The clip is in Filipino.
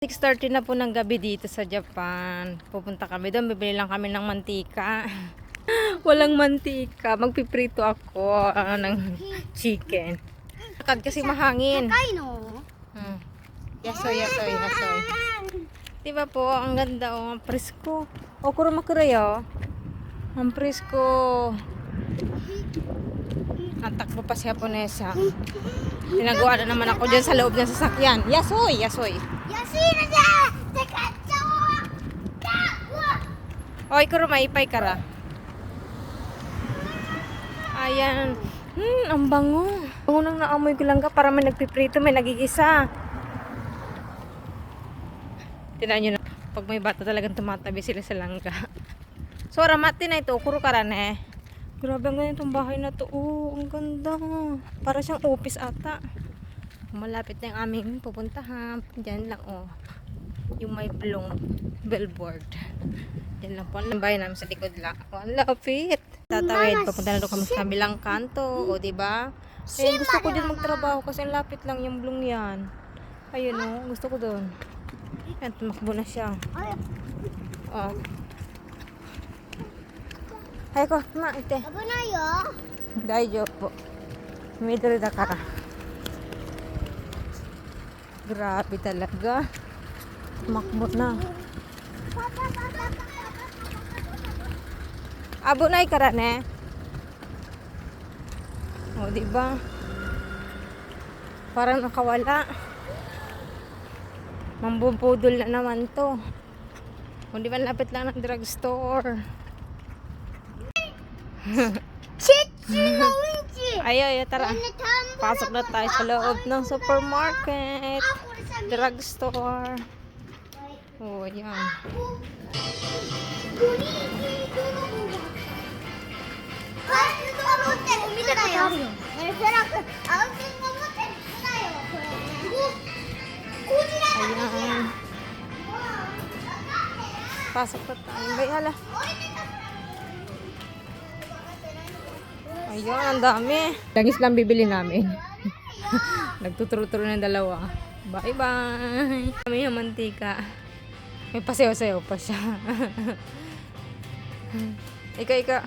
6.30 na po ng gabi dito sa Japan. Pupunta kami doon, bibili lang kami ng mantika. Walang mantika, magpiprito ako uh, ng chicken. Kakad kasi mahangin. Kakaino. Oh. Hmm. Yasoy, yasoy, yasoy. Diba po, ang ganda oh, ang presko. Oh, o, kurumakurayo. Oh. Ang presko. Ang takbo pa si Japonesa. Pinagawa na naman ako dyan sa loob ng sasakyan. Yasoy, yasoy. Yasoy na siya! Teka, Oy, kuro maipay ka ra. Ayan. Hmm, ang bango. Unang naamoy ko lang ka para may nagpiprito, may nagigisa. Tinaan nyo na, pag may bata talagang tumatabi sila sa langka. So, ramati na ito, kuro ka ra na eh. Grabe ang ganda itong bahay na to. Oh, ang ganda. Para siyang office ata. Malapit na yung aming pupuntahan. Diyan lang oh. Yung may blong billboard. Diyan lang po. Ang bahay namin sa likod lang. Oh, ang lapit. Tatawid. Papunta na doon kami sa kabilang kanto. O, di ba? Eh, gusto ko din magtrabaho kasi ang lapit lang yung blong yan. Ayun oh. Gusto ko doon. Yan, tumakbo na siya. あれ Oh. Hay ko, ma, ite. 危ないよ Daijoubu. Midori da kara. Grabe talaga. Makbo na. Abo na ikara ne. O, di ba? Parang nakawala. Mambubudol na naman to. O, di ba lapit lang ng drugstore? Ayo, ayo, tara. Oh, Pasok na tayo sa loob ng supermarket. Drugstore. Oh, ayan. Ayan. Pasok na tayo. Bay, hala. Ayun, ang dami. Langis lang bibili namin. Nagtuturo-turo ng dalawa. Bye-bye. Kami yung mantika. May pasayaw-sayaw pa siya. ika, ika.